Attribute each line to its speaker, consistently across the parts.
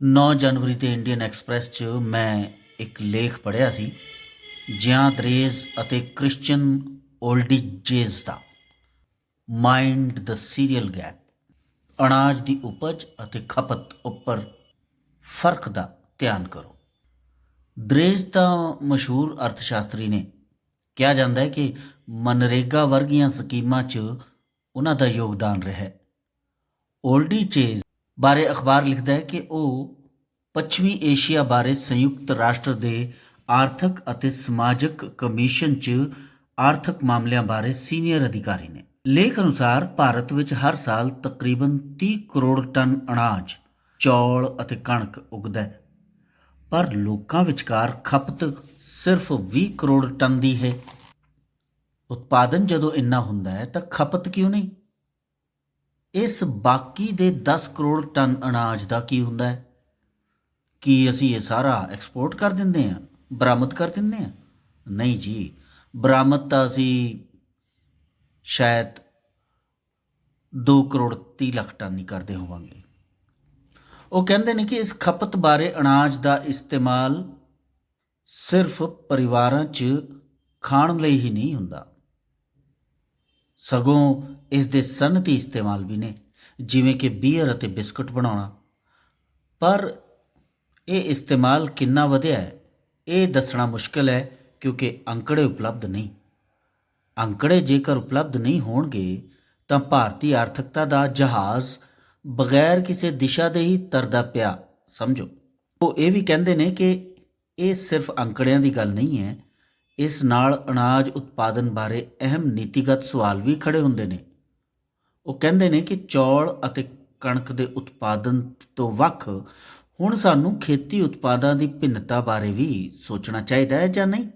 Speaker 1: 9 ਜਨਵਰੀ ਤੇ Indian express 'ਚ ਮੈਂ ਇੱਕ ਲੇਖ ਪੜ੍ਹਿਆ ਸੀ ਜਿਆਂ ਦਰੇਜ਼ ਅਤੇ ਕ੍ਰਿਸਚੀਅਨ 올ਡਿਜੇਜ਼ ਦਾ। Mind the cereal gap. ਅਨਾਜ ਦੀ ਉਪਜ ਅਤੇ ਖਪਤ ਉੱਪਰ ਫ਼ਰਕ ਦਾ ਧਿਆਨ ਕਰੋ। ਦਰੇਜ਼ ਤਾਂ ਮਸ਼ਹੂਰ ਅਰਥਸ਼ਾਸਤਰੀ ਨੇ। ਕਿਹਾ ਜਾਂਦਾ ਹੈ ਕਿ ਮਨਰੇਗਾ ਵਰਗੀਆਂ ਸਕੀਮਾਂ 'ਚ ਉਹਨਾਂ ਦਾ ਯੋਗਦਾਨ ਰਿਹਾ ਹੈ। 올ਡੀ ਚੇਜ਼ ਬਾਰੇ ਅਖਬਾਰ ਲਿਖਦਾ ਹੈ ਕਿ ਉਹ ਪੱਛਮੀ ਏਸ਼ੀਆ ਬਾਰੇ ਸੰਯੁਕਤ ਰਾਸ਼ਟਰ ਦੇ ਆਰਥਿਕ ਅਤੇ ਸਮਾਜਿਕ ਕਮਿਸ਼ਨ 'ਚ ਆਰਥਿਕ ਮਾਮਲਿਆਂ ਬਾਰੇ ਸੀਨੀਅਰ ਅਧਿਕਾਰੀ ਨੇ। ਲੇਖ ਅਨੁਸਾਰ ਭਾਰਤ ਵਿੱਚ ਹਰ ਸਾਲ ਤਕਰੀਬਨ 30 ਕਰੋੜ ਟਨ ਅਨਾਜ, ਚੌਲ ਅਤੇ ਕਣਕ ਉਗਦਾ ਹੈ। ਪਰ ਲੋਕਾਂ ਵਿਚਕਾਰ ਖਪਤ ਸਿਰਫ 20 ਕਰੋੜ ਟਨ ਦੀ ਹੈ। ਉਤਪਾਦਨ ਜਦੋਂ ਇੰਨਾ ਹੁੰਦਾ ਹੈ ਤਾਂ ਖਪਤ ਕਿਉਂ ਨਹੀਂ? ਇਸ ਬਾਕੀ ਦੇ 10 ਕਰੋੜ ਟਨ ਅਨਾਜ ਦਾ ਕੀ ਹੁੰਦਾ ਹੈ? ਕੀ ਅਸੀਂ ਇਹ ਸਾਰਾ ਐਕਸਪੋਰਟ ਕਰ ਦਿੰਦੇ ਹਾਂ? ਬਰਾਮਦ ਕਰ ਦਿੰਦੇ ਹਾਂ? ਨਹੀਂ ਜੀ, ਬਰਾਮਦ ਤਾਂ ਅਸੀਂ ਸ਼ਾਇਦ 2 ਕਰੋੜ 30 ਲੱਖ ਟਨ ਹੀ ਕਰਦੇ ਹੋਵਾਂਗੇ। ਉਹ ਕਹਿੰਦੇ ਨੇ ਕਿ ਇਸ ਖਪਤ ਬਾਰੇ ਅਨਾਜ ਦਾ ਇਸਤੇਮਾਲ ਸਿਰਫ ਪਰਿਵਾਰਾਂ 'ਚ ਖਾਣ ਲਈ ਹੀ ਨਹੀਂ ਹੁੰਦਾ। ਸਗੋਂ ਇਸ ਦੇ ਸਨਅਤੀ ਇਸਤੇਮਾਲ ਵੀ ਨੇ, ਜਿਵੇਂ ਕਿ ਬੀਅਰ ਅਤੇ ਬਿਸਕੁਟ ਬਣਾਉਣਾ। ਪਰ ਇਹ ਇਸਤੇਮਾਲ ਕਿੰਨਾ ਵਧਿਆ ਹੈ, ਇਹ ਦੱਸਣਾ ਮੁਸ਼ਕਲ ਹੈ, ਕਿਉਂਕਿ ਅੰਕੜੇ ਉਪਲਬਧ ਨਹੀਂ। ਅੰਕੜੇ ਜੇਕਰ ਉਪਲਬਧ ਨਹੀਂ ਹੋਣਗੇ, ਤਾਂ ਭਾਰਤੀ ਆਰਥਿਕਤਾ ਦਾ ਜਹਾਜ਼ ਬਗੈਰ ਕਿਸੇ ਦਿਸ਼ਾ ਦੇ ਹੀ ਤਰਦਾ ਪਿਆ, ਸਮਝੋ। ਉਹ ਇਹ ਵੀ ਕਹਿੰਦੇ ਨੇ ਕਿ ਇਹ ਸਿਰਫ ਅੰਕੜਿਆਂ ਦੀ ਗੱਲ ਨਹੀਂ ਹੈ ਇਸ ਨਾਲ ਅਨਾਜ ਉਤਪਾਦਨ ਬਾਰੇ ਅਹਿਮ ਨੀਤੀਗਤ ਸਵਾਲ ਵੀ ਖੜੇ ਹੁੰਦੇ ਨੇ। ਉਹ ਕਹਿੰਦੇ ਨੇ ਕਿ ਚੌਲ ਅਤੇ ਕਣਕ ਦੇ ਉਤਪਾਦਨ ਤੋਂ ਵੱਖ ਹੁਣ ਸਾਨੂੰ ਖੇਤੀ ਉਤਪਾਦਾਂ ਦੀ ਭਿੰਨਤਾ ਬਾਰੇ ਵੀ ਸੋਚਣਾ ਚਾਹੀਦਾ ਹੈ ਜਾਂ ਨਹੀਂ?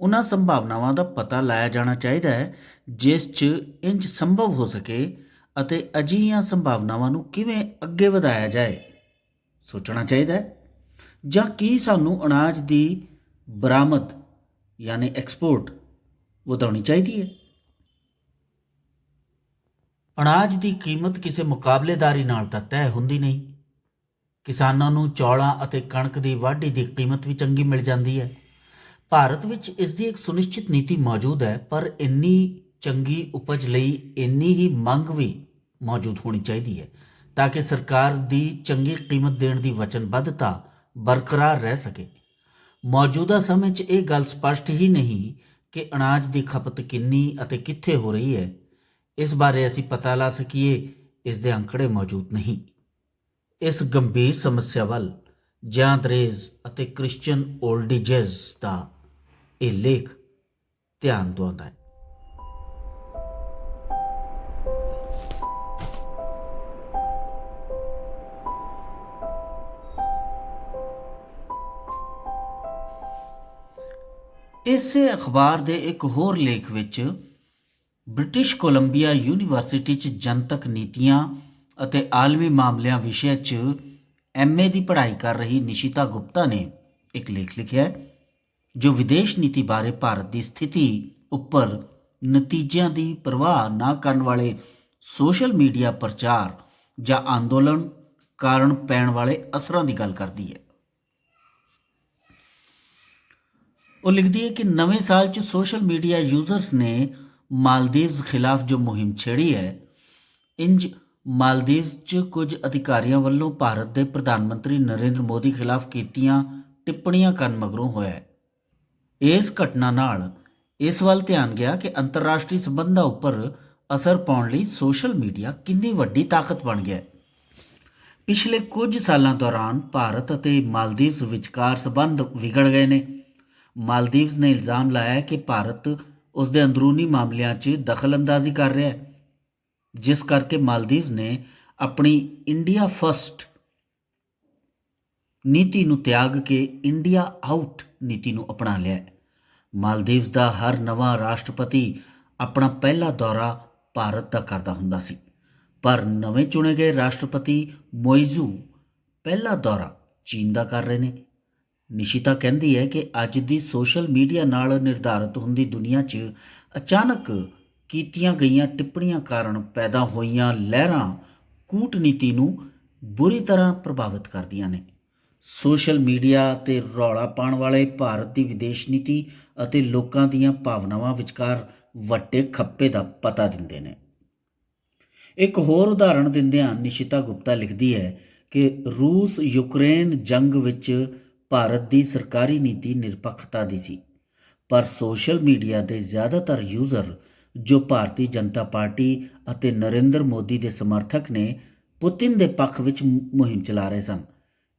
Speaker 1: ਉਹਨਾਂ ਸੰਭਾਵਨਾਵਾਂ ਦਾ ਪਤਾ ਲਾਇਆ ਜਾਣਾ ਚਾਹੀਦਾ ਹੈ, ਜਿਸ 'ਚ ਇੰਜ ਸੰਭਵ ਹੋ ਸਕੇ ਅਤੇ ਅਜਿਹੀਆਂ ਸੰਭਾਵਨਾਵਾਂ ਨੂੰ ਕਿਵੇਂ ਅੱਗੇ ਵਧਾਇਆ ਜਾਏ, ਸੋਚਣਾ ਚਾਹੀਦਾ ਹੈ। ਜਾਂ ਕੀ ਸਾਨੂੰ ਅਨਾਜ ਦੀ ਬਰਾਮਦ ਯਾਨੀ ਐਕਸਪੋਰਟ ਵਧਾਉਣੀ ਚਾਹੀਦੀ ਹੈ। ਅਨਾਜ ਦੀ ਕੀਮਤ ਕਿਸੇ ਮੁਕਾਬਲੇਦਾਰੀ ਨਾਲ ਤਾਂ ਤੈਅ ਹੁੰਦੀ ਨਹੀਂ। ਕਿਸਾਨਾਂ ਨੂੰ ਚੌਲਾਂ ਅਤੇ ਕਣਕ ਦੀ ਵਾਢੀ ਦੀ ਕੀਮਤ ਵੀ ਚੰਗੀ ਮਿਲ ਜਾਂਦੀ ਹੈ। ਭਾਰਤ ਵਿੱਚ ਇਸ ਦੀ ਇੱਕ ਸੁਨਿਸ਼ਚਿਤ ਨੀਤੀ ਮੌਜੂਦ ਹੈ, ਪਰ ਇੰਨੀ ਚੰਗੀ ਉਪਜ ਲਈ ਇੰਨੀ ਹੀ ਮੰਗ ਵੀ ਮੌਜੂਦ ਹੋਣੀ ਚਾਹੀਦੀ ਹੈ ਤਾਂ ਕਿ ਸਰਕਾਰ ਦੀ ਚੰਗੀ ਕੀਮਤ ਦੇਣ ਦੀ ਵਚਨਬੱਧਤਾ ਬਰਕਰਾਰ ਰਹਿ ਸਕੇ। ਮੌਜੂਦਾ ਸਮੇਂ 'ਚ ਇਹ ਗੱਲ ਸਪਸ਼ਟ ਹੀ ਨਹੀਂ ਕਿ ਅਨਾਜ ਦੀ ਖਪਤ ਕਿੰਨੀ ਅਤੇ ਕਿੱਥੇ ਹੋ ਰਹੀ ਹੈ। ਇਸ ਬਾਰੇ ਅਸੀਂ ਪਤਾ ਲਾ ਸਕੀਏ, ਇਸ ਦੇ ਅੰਕੜੇ ਮੌਜੂਦ ਨਹੀਂ। ਇਸ ਗੰਭੀਰ ਸਮੱਸਿਆ ਵੱਲ ਜਾਂ ਦਰੇਜ਼ ਅਤੇ ਕ੍ਰਿਸਚੀਅਨ 올ਡਿਜੇਜ਼ ਦਾ ਇਹ ਲੇਖ ਧਿਆਨ ਦਵਾਉਂਦਾ ਹੈ। ਇਸੇ ਅਖਬਾਰ ਦੇ ਇੱਕ ਹੋਰ ਲੇਖ ਵਿੱਚ ਬ੍ਰਿਟਿਸ਼ ਕੋਲੰਬੀਆ ਯੂਨੀਵਰਸਿਟੀ 'ਚ ਜਨਤਕ ਨੀਤੀਆਂ ਅਤੇ ਆਲਮੀ ਮਾਮਲਿਆਂ ਵਿਸ਼ੇ 'ਚ ਐਮਏ ਦੀ ਪੜ੍ਹਾਈ ਕਰ ਰਹੀ ਨਿਸ਼ਿਤਾ ਗੁਪਤਾ ਨੇ ਇੱਕ ਲੇਖ ਲਿਖਿਆ ਹੈ, ਜੋ ਵਿਦੇਸ਼ ਨੀਤੀ ਬਾਰੇ ਭਾਰਤ ਦੀ ਸਥਿਤੀ ਉੱਪਰ ਨਤੀਜਿਆਂ ਦੀ ਪਰਵਾਹ ਨਾ ਕਰਨ ਵਾਲੇ ਸੋਸ਼ਲ ਮੀਡੀਆ ਪ੍ਰਚਾਰ ਜਾਂ ਅੰਦੋਲਨ ਕਾਰਨ ਪੈਣ ਵਾਲੇ ਅਸਰਾਂ ਦੀ ਗੱਲ ਕਰਦੀ ਹੈ। ਉਹ ਲਿਖਦੀ ਹੈ ਕਿ ਨਵੇਂ ਸਾਲ 'ਚ ਸੋਸ਼ਲ ਮੀਡੀਆ ਯੂਜ਼ਰਸ ਨੇ ਮਾਲਦੀਵਜ਼ ਖਿਲਾਫ ਜੋ ਮੁਹਿੰਮ ਛੇੜੀ ਹੈ, ਇੰਜ ਮਾਲਦੀਵਜ਼ 'ਚ ਕੁਝ ਅਧਿਕਾਰੀਆਂ ਵੱਲੋਂ ਭਾਰਤ ਦੇ ਪ੍ਰਧਾਨ ਮੰਤਰੀ ਨਰਿੰਦਰ ਮੋਦੀ ਖਿਲਾਫ ਕੀਤੀਆਂ ਟਿੱਪਣੀਆਂ ਕਰਨ ਮਗਰੋਂ ਹੋਇਆ ਹੈ। ਇਸ ਘਟਨਾ ਨਾਲ ਇਸ ਵੱਲ ਧਿਆਨ ਗਿਆ ਕਿ ਅੰਤਰਰਾਸ਼ਟਰੀ ਸਬੰਧਾਂ ਉੱਪਰ ਅਸਰ ਪਾਉਣ ਲਈ ਸੋਸ਼ਲ ਮੀਡੀਆ ਕਿੰਨੀ ਵੱਡੀ ਤਾਕਤ ਬਣ ਗਿਆ ਹੈ। ਪਿਛਲੇ ਕੁਝ ਸਾਲਾਂ ਦੌਰਾਨ ਭਾਰਤ ਅਤੇ ਮਾਲਦੀਵਜ਼ ਵਿਚਕਾਰ ਸਬੰਧ ਵਿਗੜ ਗਏ ਨੇ। ਮਾਲਦੀਵਸ ਨੇ ਇਲਜ਼ਾਮ ਲਾਇਆ ਹੈ ਕਿ ਭਾਰਤ ਉਸ ਦੇ ਅੰਦਰੂਨੀ ਮਾਮਲਿਆਂ 'ਚ ਦਖਲਅੰਦਾਜ਼ੀ ਕਰ ਰਿਹਾ ਹੈ, ਜਿਸ ਕਰਕੇ ਮਾਲਦੀਵਸ ਨੇ ਆਪਣੀ ਇੰਡੀਆ ਫਰਸਟ ਨੀਤੀ ਨੂੰ ਤਿਆਗ ਕੇ ਇੰਡੀਆ ਆਊਟ ਨੀਤੀ ਨੂੰ ਅਪਣਾ ਲਿਆ ਹੈ। ਮਾਲਦੀਵਜ਼ ਦਾ ਹਰ ਨਵਾਂ ਰਾਸ਼ਟਰਪਤੀ ਆਪਣਾ ਪਹਿਲਾ ਦੌਰਾ ਭਾਰਤ ਦਾ ਕਰਦਾ ਹੁੰਦਾ ਸੀ, ਪਰ ਨਵੇਂ ਚੁਣੇ ਗਏ ਰਾਸ਼ਟਰਪਤੀ ਮੋਇਜ਼ੂ ਪਹਿਲਾ ਦੌਰਾ ਚੀਨ ਦਾ ਕਰ ਰਹੇ ਨੇ। ਨਿਸ਼ਿਤਾ ਕਹਿੰਦੀ ਹੈ ਕਿ ਅੱਜ ਦੀ ਸੋਸ਼ਲ ਮੀਡੀਆ ਨਾਲ ਨਿਰਧਾਰਤ ਹੁੰਦੀ ਦੁਨੀਆ 'ਚ ਅਚਾਨਕ ਕੀਤੀਆਂ ਗਈਆਂ ਟਿੱਪਣੀਆਂ ਕਾਰਨ ਪੈਦਾ ਹੋਈਆਂ ਲਹਿਰਾਂ ਕੂਟਨੀਤੀ ਨੂੰ ਬੁਰੀ ਤਰ੍ਹਾਂ ਪ੍ਰਭਾਵਿਤ ਕਰਦੀਆਂ ਨੇ। ਸੋਸ਼ਲ ਮੀਡੀਆ ਤੇ ਰੌਲਾ ਪਾਉਣ ਵਾਲੇ ਭਾਰਤ ਦੀ ਵਿਦੇਸ਼ ਨੀਤੀ ਅਤੇ ਲੋਕਾਂ ਦੀਆਂ ਭਾਵਨਾਵਾਂ ਵਿਚਕਾਰ ਵੱਡੇ ਖੱਪੇ ਦਾ ਪਤਾ ਦਿੰਦੇ ਨੇ। ਇੱਕ ਹੋਰ ਉਦਾਹਰਣ ਦਿੰਦਿਆਂ ਨਿਸ਼ਿਤਾ ਗੁਪਤਾ ਲਿਖਦੀ ਹੈ ਕਿ ਰੂਸ ਯੂਕਰੇਨ ਜੰਗ ਵਿੱਚ ਭਾਰਤ ਦੀ ਸਰਕਾਰੀ ਨੀਤੀ ਨਿਰਪੱਖਤਾ ਦੀ ਸੀ। ਪਰ ਸੋਸ਼ਲ ਮੀਡੀਆ ਦੇ ਜ਼ਿਆਦਾਤਰ ਯੂਜ਼ਰ, ਜੋ ਭਾਰਤੀ ਜਨਤਾ ਪਾਰਟੀ ਅਤੇ ਨਰਿੰਦਰ ਮੋਦੀ ਦੇ ਸਮਰਥਕ ਨੇ, ਪੁਤਿਨ ਦੇ ਪੱਖ ਵਿੱਚ ਮੁਹਿੰਮ ਚਲਾ ਰਹੇ ਸਨ।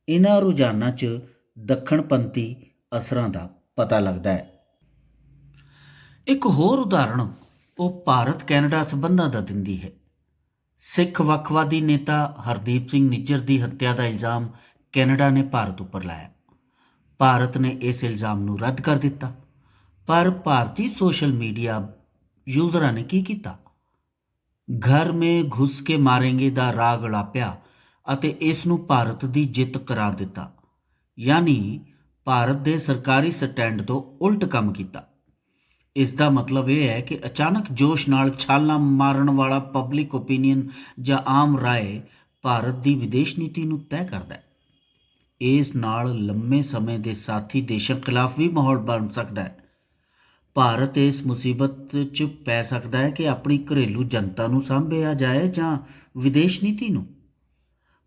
Speaker 1: ਇਹਨਾਂ ਰੁਝਾਨਾਂ 'ਚ ਦੱਖਣਪੰਥੀ ਅਸਰਾਂ ਦਾ ਪਤਾ ਲੱਗਦਾ ਹੈ। ਇੱਕ ਹੋਰ ਉਦਾਹਰਣ ਉਹ ਭਾਰਤ ਕੈਨੇਡਾ ਸਬੰਧਾਂ ਦਾ ਦਿੰਦੀ ਹੈ। ਸਿੱਖ ਵੱਖਵਾਦੀ ਨੇਤਾ ਹਰਦੀਪ ਸਿੰਘ ਨਿੱਜਰ ਦੀ ਹੱਤਿਆ ਦਾ ਇਲਜ਼ਾਮ ਕੈਨੇਡਾ ਨੇ ਭਾਰਤ ਉੱਪਰ ਲਾਇਆ। ਭਾਰਤ ਨੇ ਇਸ ਇਲਜ਼ਾਮ ਨੂੰ ਰੱਦ ਕਰ ਦਿੱਤਾ। ਪਰ ਭਾਰਤੀ ਸੋਸ਼ਲ ਮੀਡੀਆ ਯੂਜ਼ਰਾਂ ਨੇ ਕੀ ਕੀਤਾ? ਘਰ ਮੇ ਘੁਸ ਕੇ ਮਾਰेंगे ਦਾ ਰਾਗ ਲਾਪਿਆ ਅਤੇ ਇਸ ਨੂੰ ਭਾਰਤ ਦੀ ਜਿੱਤ ਕਰਾਰ ਦਿੱਤਾ। ਯਾਨੀ ਭਾਰਤ ਦੇ ਸਰਕਾਰੀ ਸਟੈਂਡ ਤੋਂ ਉਲਟ ਕੰਮ ਕੀਤਾ। ਇਸ ਦਾ ਮਤਲਬ ਇਹ ਹੈ ਕਿ ਅਚਾਨਕ ਜੋਸ਼ ਨਾਲ ਛਾਲਾਂ ਮਾਰਨ ਵਾਲਾ ਪਬਲਿਕ ਓਪੀਨੀਅਨ ਜਾਂ ਆਮ ਰਾਏ ਭਾਰਤ ਦੀ ਵਿਦੇਸ਼ ਨੀਤੀ ਨੂੰ ਤੈਅ ਕਰਦਾ ਹੈ। ਇਸ ਨਾਲ ਲੰਮੇ ਸਮੇਂ ਦੇ ਸਾਥੀ ਦੇਸ਼ਾਂ ਖਿਲਾਫ ਵੀ ਮਾਹੌਲ ਬਣ ਸਕਦਾ ਹੈ। ਭਾਰਤ ਇਸ ਮੁਸੀਬਤ 'ਚ ਪੈ ਸਕਦਾ ਹੈ ਕਿ ਆਪਣੀ ਘਰੇਲੂ ਜਨਤਾ ਨੂੰ ਸਾਂਭਿਆ ਜਾਏ ਜਾਂ ਵਿਦੇਸ਼ ਨੀਤੀ ਨੂੰ।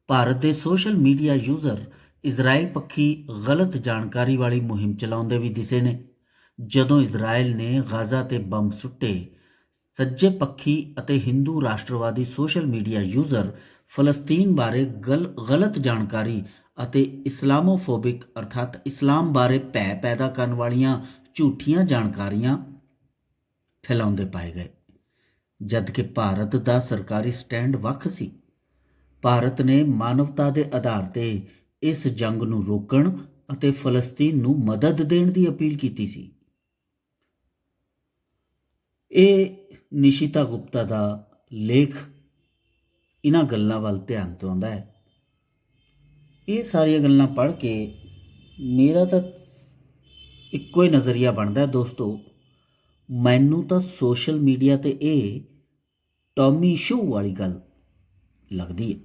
Speaker 1: ਭਾਰਤ ਦੇ ਸੋਸ਼ਲ ਮੀਡੀਆ ਯੂਜ਼ਰ ਇਜ਼ਰਾਈਲ ਪੱਖੀ ਗਲਤ ਜਾਣਕਾਰੀ ਵਾਲੀ ਮੁਹਿੰਮ ਚਲਾਉਂਦੇ ਵੀ ਦਿਸੇ ਨੇ। ਜਦੋਂ ਇਜ਼ਰਾਈਲ ਨੇ ਗਾਜ਼ਾ ਤੇ ਬੰਬ ਸੁੱਟੇ, ਸੱਜੇ ਪੱਖੀ ਅਤੇ ਹਿੰਦੂ ਰਾਸ਼ਟਰਵਾਦੀ ਸੋਸ਼ਲ ਮੀਡੀਆ ਯੂਜ਼ਰ ਫਲਸਤੀਨ ਬਾਰੇ ਗਲ- ਗਲਤ ਜਾਣਕਾਰੀ ਅਤੇ ਇਸਲਾਮੋਫੋਬਿਕ ਅਰਥਾਤ ਇਸਲਾਮ ਬਾਰੇ ਭੈ ਪੈਦਾ ਕਰਨ ਵਾਲੀਆਂ ਝੂਠੀਆਂ ਜਾਣਕਾਰੀਆਂ ਫੈਲਾਉਂਦੇ ਪਾਏ ਗਏ। ਜਦ ਕਿ ਭਾਰਤ ਦਾ ਸਰਕਾਰੀ ਸਟੈਂਡ ਵੱਖ ਸੀ, ਭਾਰਤ ਨੇ ਮਾਨਵਤਾ ਦੇ ਆਧਾਰ ਤੇ ਇਸ ਜੰਗ ਨੂੰ ਰੋਕਣ ਅਤੇ ਫਲਸਤੀਨ ਨੂੰ ਮਦਦ ਦੇਣ ਦੀ ਅਪੀਲ ਕੀਤੀ ਸੀ। ਇਹ ਨਿਸ਼ਿਤਾ ਗੁਪਤਾ ਦਾ ਲੇਖ ਇਹਨਾਂ ਗੱਲਾਂ ਵੱਲ ਧਿਆਨ ਦਿਵਾਉਂਦਾ ਹੈ। ਇਹ ਸਾਰੀਆਂ ਗੱਲਾਂ ਪੜ੍ਹ ਕੇ ਮੇਰਾ ਤਾਂ ਇੱਕੋ ਹੀ ਨਜ਼ਰੀਆ ਬਣਦਾ ਦੋਸਤੋ। ਮੈਨੂੰ ਤਾਂ ਸੋਸ਼ਲ ਮੀਡੀਆ ਤੇ ਇਹ ਟੌਮੀ ਸ਼ੂ ਵਾਲੀ ਗੱਲ ਲੱਗਦੀ ਹੈ।